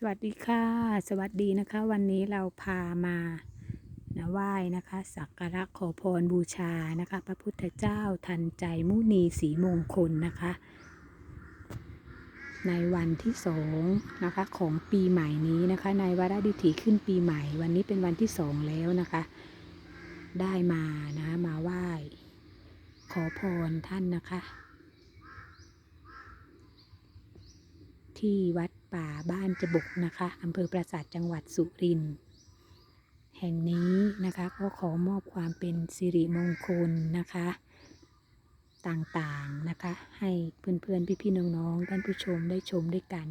สวัสดีค่ะ สวัสดีนะคะ วันนี้เราพามานะไหว้นะคะสักการะขอพรบูชานะคะ พระพุทธเจ้าทันใจมุนีสีมงคลนะคะ ในวันที่สองนะคะของปีใหม่นี้นะคะ ในวาระดิถีขึ้นปีใหม่ วันนี้เป็นวันที่สองแล้วนะคะ ได้มานะมาไหว้ ขอพรท่านนะคะ ที่วัด ป่าบ้านจบกนะคะอำเภอปราสาทจังหวัดสุรินทร์แห่งนี้นะคะก็ขอมอบความเป็นสิริมงคลนะคะ ต่างๆนะคะ ให้เพื่อนๆพี่ๆน้องๆท่านผู้ชมได้ชมด้วยกัน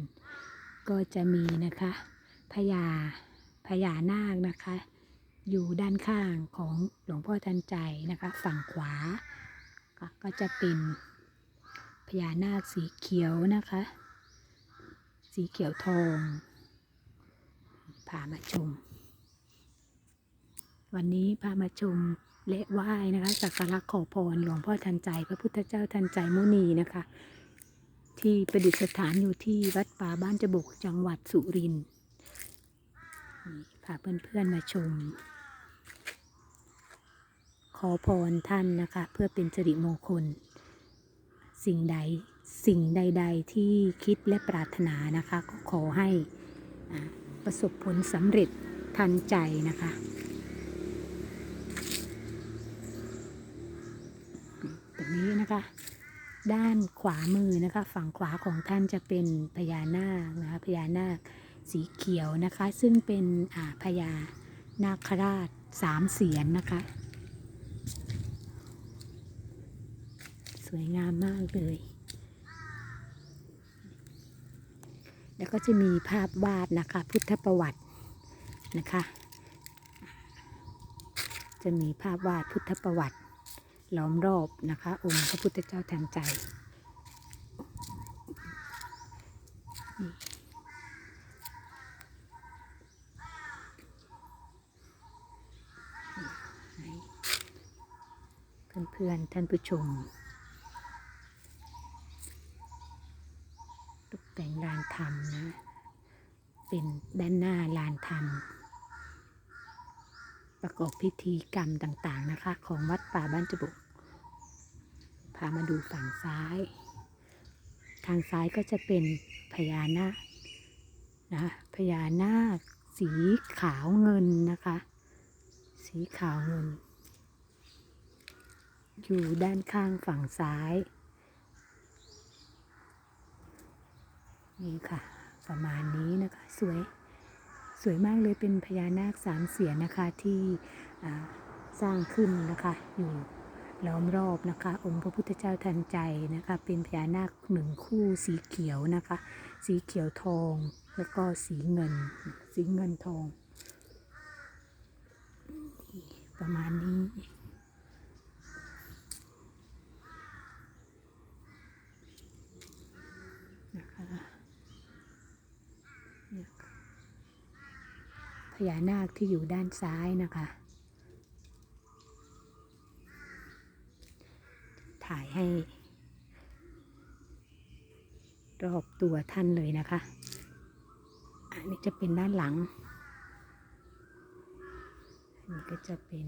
ก็จะมีนะคะพญาพญานาคนะคะ อยู่ด้านข้างของหลวงพ่อทันใจนะคะ ฝั่งขวาก็ก็จะเป็นพญานาคสีเขียวนะคะ สีเขียวทองพามาชม วันนี้พามาชมและไหว้นะคะสักการะขอพรหลวงพ่อทันใจ พระพุทธเจ้าทันใจมุนีนะคะ ที่ประดิษฐานอยู่ที่วัดป่าบ้านจบกจังหวัดสุรินทร์พาเพื่อนๆมาชม ขอพรท่านนะคะ เพื่อเป็นสิริมงคล สิ่งใด สิ่งใด ๆ ที่คิดและปรารถนานะคะ ก็ขอให้ประสบผลสำเร็จทันใจนะคะ ตรงนี้นะคะ ด้านขวามือนะคะ ฝั่งขวาของท่านจะเป็นพญานาคนะคะพญานาคสีเขียวนะคะ ซึ่งเป็นอ่าพญานาคราชสามเสียนนะคะ สวยงามมากเลย แล้วก็จะมีภาพวาดนะคะ พุทธประวัตินะคะ จะมีภาพวาดพุทธประวัติล้อมรอบนะคะ องค์พระพุทธเจ้าทันใจเพื่อนๆท่านผู้ชม ตก แต่งลานธรรมนะ เป็นด้านหน้าลานธรรม ประกอบพิธีกรรมต่างๆนะคะ ของวัดป่าบ้านจบุกพามาดูฝั่งซ้าย ทางซ้ายก็จะเป็นพญานาคนะพญานาคสีขาวเงินนะคะ สีขาวเงิน อยู่ด้านข้างฝั่งซ้าย นี่ค่ะ ประมาณนี้นะคะสวยสวยมากเลยเป็นพญานาคสามเสียนนะคะที่สร้างขึ้นนะคะอยู่ล้อมรอบนะคะ องค์พระพุทธเจ้าทันใจนะคะ เป็นพญานาคหนึ่งคู่สีเขียวนะคะ สีเขียวทองแล้วก็สีเงิน สีเงินทอง ประมาณนี้ นะคะเนี่ยค่ะ พญานาคที่อยู่ด้านซ้ายนะคะ ถ่ายให้ รอบตัวท่านเลยนะคะ อันนี้จะเป็นด้านหลัง อันนี้ก็จะเป็น